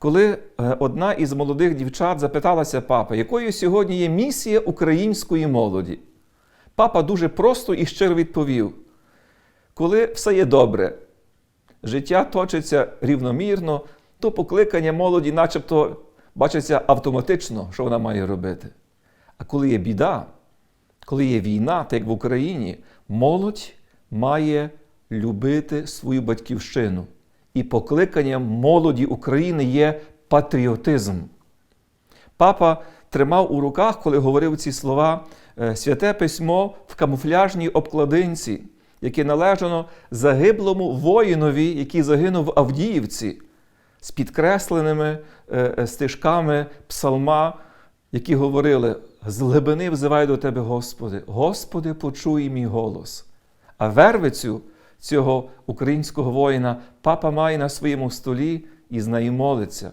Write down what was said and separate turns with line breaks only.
коли е, одна із молодих дівчат запиталася папа, якою сьогодні є місія української молоді, папа дуже просто і щиро відповів: коли все є добре, життя точиться рівномірно, то покликання молоді, начебто, бачиться автоматично, що вона має робити. А коли є біда, коли є війна, так як в Україні, молодь має любити свою батьківщину. І покликанням молоді України є патріотизм. Папа тримав у руках, коли говорив ці слова, е, святе письмо в камуфляжній обкладинці, яке належало загиблому воїнові, який загинув в Авдіївці, з підкресленими е, е, стежками псалма, які говорили: з глибини взивай до тебе, Господи, Господи, почуй мій голос. А вервицю цього українського воїна папа має на своєму столі і з нею молиться.